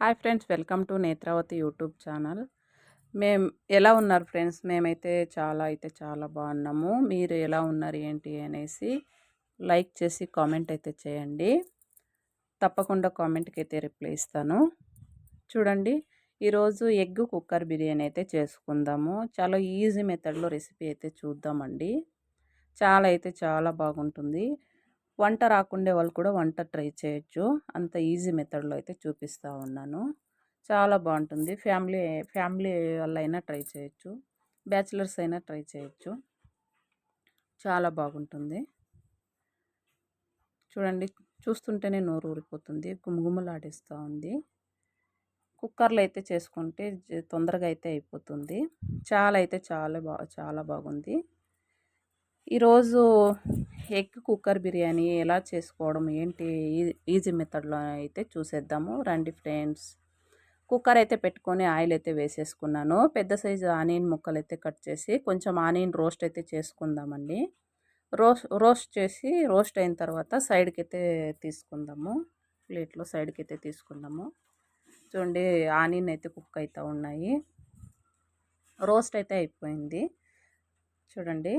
Hi friends welcome to Netravati YouTube channel. మేము ఎలా ఉన్నారు ఫ్రెండ్స్? మేమైతే చాలా అయితే చాలా బాగున్నాము. మీరు ఎలా ఉన్నారు ఏంటి అనేసి లైక్ చేసి కామెంట్ అయితే చేయండి. తప్పకుండా కామెంట్కి అయితే రిప్లై ఇస్తాను. చూడండి ఈరోజు ఎగ్ కుక్కర్ బిర్యానీ అయితే చేసుకుందాము. చాలా ఈజీ మెథడ్లో రెసిపీ అయితే చూద్దామండి. చాలా అయితే చాలా బాగుంటుంది. వంట రాకుండే వాళ్ళు కూడా వంట ట్రై చేయొచ్చు. అంత ఈజీ మెథడ్లో అయితే చూపిస్తూ ఉన్నాను. చాలా బాగుంటుంది. ఫ్యామిలీ ఫ్యామిలీ వాళ్ళైనా ట్రై చేయొచ్చు. బ్యాచిలర్స్ అయినా ట్రై చేయొచ్చు. చాలా బాగుంటుంది. చూడండి చూస్తుంటేనే నోరు ఊరిపోతుంది. గుమగుమలాడిస్తూ ఉంది. కుక్కర్లో అయితే చేసుకుంటే తొందరగా అయితే అయిపోతుంది. చాలా అయితే చాలా బా చాలా బాగుంది. ఈరోజు ఎగ్ కుక్కర్ బిర్యానీ ఎలా చేసుకోవడం? ఏంటి? ఈజీ మెథడ్లో అయితే చూసేద్దాము. రండి ఫ్రెండ్స్. కుక్కర్ అయితే పెట్టుకొని ఆయిల్ అయితే వేసేసుకున్నాను. పెద్ద సైజు ఆనియన్ ముక్కలు అయితే కట్ చేసి కొంచెం ఆనియన్ రోస్ట్ అయితే చేసుకుందామండి. రోస్ట్ రోస్ట్ చేసి రోస్ట్ అయిన తర్వాత సైడ్కి అయితే తీసుకుందాము. ప్లేట్లో సైడ్కి అయితే తీసుకుందాము. చూడండి ఆనియన్ అయితే కుక్ అవుతూ ఉన్నాయి. రోస్ట్ అయితే అయిపోయింది. చూడండి.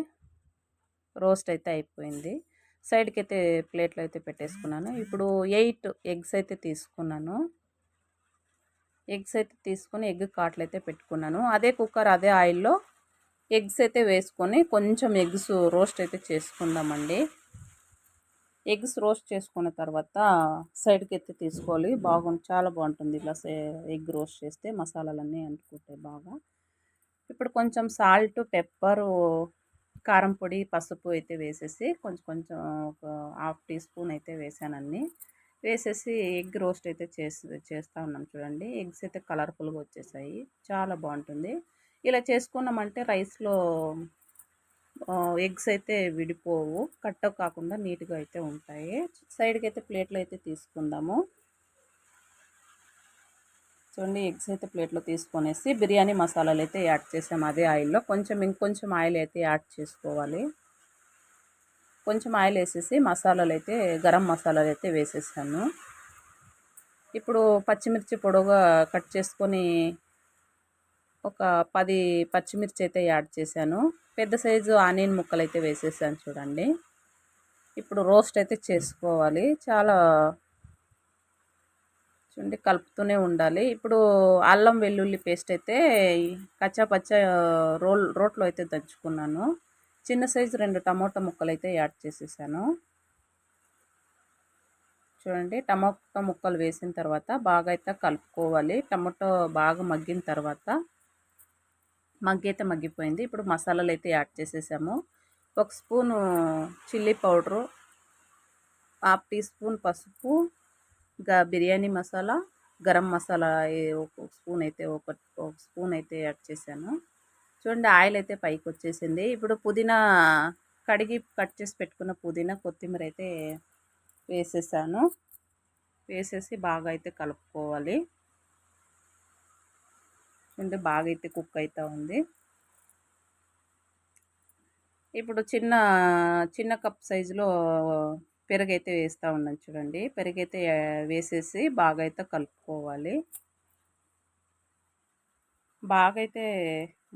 రోస్ట్ అయితే అయిపోయింది. సైడ్కి అయితే ప్లేట్లో అయితే పెట్టేసుకున్నాను. ఇప్పుడు ఎయిట్ ఎగ్స్ అయితే తీసుకున్నాను. ఎగ్స్ అయితే తీసుకొని ఎగ్ కాట్లు అయితే పెట్టుకున్నాను. అదే కుక్కర్ అదే ఆయిల్లో ఎగ్స్ అయితే వేసుకొని కొంచెం ఎగ్స్ రోస్ట్ అయితే చేసుకుందామండి. ఎగ్స్ రోస్ట్ చేసుకున్న తర్వాత సైడ్కి అయితే తీసుకోవాలి. బాగుంది చాలా బాగుంటుంది ఇలా ఎగ్ రోస్ట్ చేస్తే మసాలాలన్నీ అంటుకుంటాయి బాగా. ఇప్పుడు కొంచెం సాల్ట్ పెప్పరు కారం పొడి పసుపు అయితే వేసేసి కొంచెం కొంచెం ఒక హాఫ్ టీ స్పూన్ అయితే వేసానండి వేసేసి ఎగ్ రోస్ట్ అయితే చేసి చేస్తూ ఉన్నాం చూడండి. ఎగ్స్ అయితే కలర్ఫుల్గా వచ్చేసాయి. చాలా బాగుంటుంది. ఇలా చేసుకున్నామంటే రైస్లో ఎగ్స్ అయితే విడిపోవు. కట్ట కాకుండా నీట్గా అయితే ఉంటాయి. సైడ్కి అయితే ప్లేట్లు అయితే తీసుకుందాము. చూడండి ఎగ్స్ అయితే ప్లేట్లో తీసుకొనేసి బిర్యానీ మసాలాలు అయితే యాడ్ చేసాము అదే ఆయిల్లో కొంచెం ఇంకొంచెం ఆయిల్ అయితే యాడ్ చేసుకోవాలి. కొంచెం ఆయిల్ వేసేసి మసాలాలు అయితే గరం మసాలాలు అయితే వేసేసాను. ఇప్పుడు పచ్చిమిర్చి పొడవుగా కట్ చేసుకొని ఒక పది పచ్చిమిర్చి అయితే యాడ్ చేశాను. పెద్ద సైజు ఆనియన్ ముక్కలు అయితే వేసేసాను చూడండి. ఇప్పుడు రోస్ట్ అయితే చేసుకోవాలి. చాలా చూడండి కలుపుతూనే ఉండాలి. ఇప్పుడు అల్లం వెల్లుల్లి పేస్ట్ అయితే కచ్చా పచ్చ రోల్ రోట్లో అయితే దంచుకున్నాను. చిన్న సైజు రెండు టమోటా ముక్కలు అయితే యాడ్ చేసేసాను. చూడండి టమోటా ముక్కలు వేసిన తర్వాత బాగా అయితే కలుపుకోవాలి. టమాటో బాగా మగ్గిన తర్వాత మగ్గి అయితే మగ్గిపోయింది. ఇప్పుడు మసాలాలు అయితే యాడ్ చేసేసాము. ఒక spoon chilli powder half teaspoon పసుపు ఇంకా బిర్యానీ మసాలా గరం మసాలా ఒక స్పూన్ అయితే ఒక ఒక స్పూన్ అయితే యాడ్ చేశాను. చూడండి ఆయిల్ అయితే పైకి వచ్చేసింది. ఇప్పుడు పుదీనా కడిగి కట్ చేసి పెట్టుకున్న పుదీనా కొత్తిమీర అయితే వేసేసాను. వేసేసి బాగా అయితే కలుపుకోవాలి. చూడండి బాగా అయితే కుక్ అవుతూ ఉంది. ఇప్పుడు చిన్న చిన్న కప్ సైజులో పెరుగైతే వేస్తూ ఉన్నాను చూడండి. పెరుగైతే వేసేసి బాగా అయితే కలుపుకోవాలి. బాగా అయితే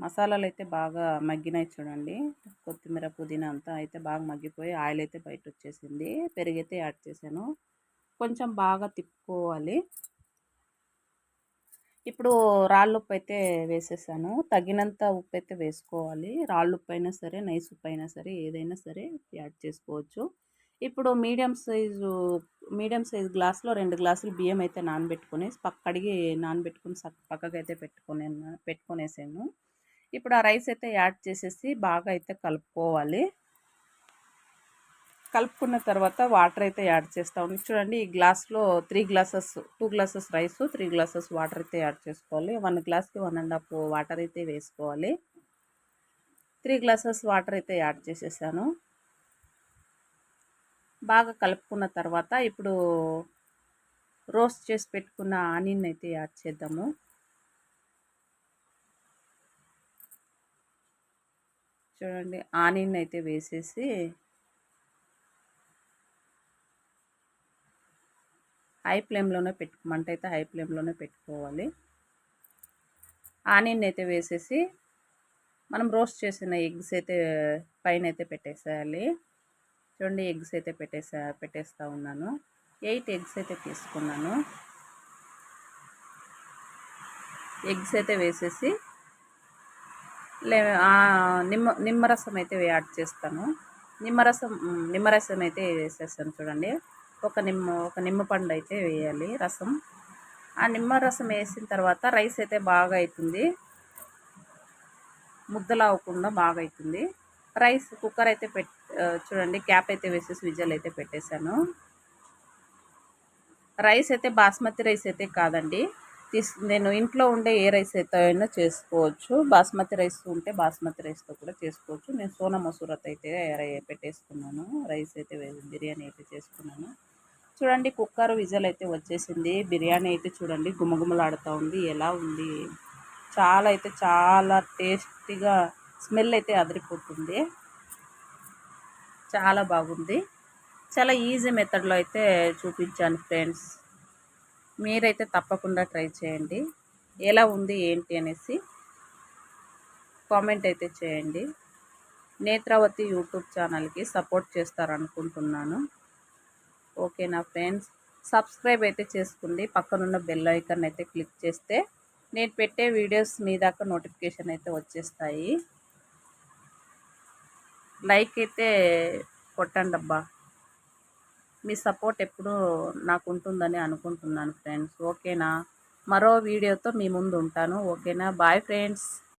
మసాలాలు అయితే బాగా మగ్గినాయి చూడండి. కొత్తిమీర పుదీనా అంతా అయితే బాగా మగ్గిపోయి ఆయిల్ అయితే బయట వచ్చేసింది పెరుగైతే యాడ్ చేశాను. కొంచెం బాగా తిప్పుకోవాలి. ఇప్పుడు రాళ్ళు ఉప్పు అయితే వేసేసాను. తగినంత ఉప్పు అయితే వేసుకోవాలి. రాళ్ళు ఉప్పు అయినా సరే నైస్ ఉప్పు అయినా సరే ఏదైనా సరే యాడ్ చేసుకోవచ్చు. ఇప్పుడు మీడియం సైజు మీడియం సైజు గ్లాస్లో రెండు గ్లాసులు బియ్యం అయితే నానబెట్టుకుని పక్కడికి నానబెట్టుకుని పక్కకు అయితే పెట్టుకునే పెట్టుకునేసాను. ఇప్పుడు ఆ రైస్ అయితే యాడ్ చేసేసి బాగా అయితే కలుపుకోవాలి. కలుపుకున్న తర్వాత వాటర్ అయితే యాడ్ చేస్తాము చూడండి ఈ గ్లాస్లో three glasses two glasses rice three glasses water అయితే యాడ్ చేసుకోవాలి. వన్ గ్లాస్కి వన్ అండ్ హాఫ్ వాటర్ అయితే వేసుకోవాలి. త్రీ గ్లాసెస్ వాటర్ అయితే యాడ్ చేసేసాను. బాగా కలుపుకున్న తర్వాత ఇప్పుడు రోస్ట్ చేసి పెట్టుకున్న ఆనియన్ అయితే యాడ్ చేద్దాము. చూడండి ఆనియన్ అయితే వేసేసి హై ఫ్లేమ్లోనే పెట్టు మంట అయితే హై ఫ్లేమ్లోనే పెట్టుకోవాలి. ఆనియన్ అయితే వేసేసి మనం రోస్ట్ చేసిన ఎగ్స్ అయితే పైన అయితే పెట్టేసేయాలి. చూడండి ఎగ్స్ అయితే పెట్టేసా పెట్టేస్తూ ఉన్నాను. ఎయిట్ ఎగ్స్ అయితే తీసుకున్నాను. ఎగ్స్ అయితే వేసేసి లే నిమ్మ నిమ్మరసం అయితే యాడ్ చేస్తాను. నిమ్మరసం నిమ్మరసం అయితే వేసేస్తాను చూడండి. ఒక నిమ్మ ఒక నిమ్మపండు అయితే వేయాలి రసం. ఆ నిమ్మరసం వేసిన తర్వాత రైస్ అయితే బాగా అవుతుంది ముద్దలు అవ్వకుండా బాగా అవుతుంది రైస్ కుక్కర్ అయితే పెట్ చూడండి క్యాప్ అయితే వేసేసి విజల్ అయితే పెట్టేశాను. రైస్ అయితే బాస్మతి రైస్ అయితే కాదండి. తీస్ నేను ఇంట్లో ఉండే ఏ రైస్ అయితే అయినా చేసుకోవచ్చు. బాస్మతి రైస్ ఉంటే బాస్మతి రైస్తో కూడా చేసుకోవచ్చు. నేను సోనా మసూరత్ అయితే పెట్టేసుకున్నాను. రైస్ అయితే బిర్యానీ అయితే చేసుకున్నాను. చూడండి కుక్కర్ విజల్ అయితే వచ్చేసింది. బిర్యానీ అయితే చూడండి గుమగుమలాడుతూ ఉంది. ఎలా ఉంది? చాలా అయితే చాలా టేస్టీగా స్మెల్ అయితే అదిరిపోతుంది. చాలా బాగుంది. చాలా ఈజీ మెథడ్లో అయితే చూపించాను ఫ్రెండ్స్. మీరైతే తప్పకుండా ట్రై చేయండి. ఎలా ఉంది ఏంటి అనేసి కామెంట్ అయితే చేయండి. నేత్రావతి యూట్యూబ్ ఛానల్కి సపోర్ట్ చేస్తారనుకుంటున్నాను. ఓకేనా ఫ్రెండ్స్? సబ్స్క్రైబ్ అయితే చేసుకోండి. పక్కనున్న బెల్ ఐకాన్ అయితే క్లిక్ చేస్తే నేను పెట్టే వీడియోస్ మీ దాకా నోటిఫికేషన్ అయితే వచ్చేస్తాయి. లైక్ అయితే కొట్టండి అబ్బా మీ సపోర్ట్ ఎప్పుడూ నాకు ఉంటుందని అనుకుంటున్నాను ఫ్రెండ్స్. ఓకేనా? మరో వీడియోతో మీ ముందు ఉంటాను ఓకేనా? Bye friends.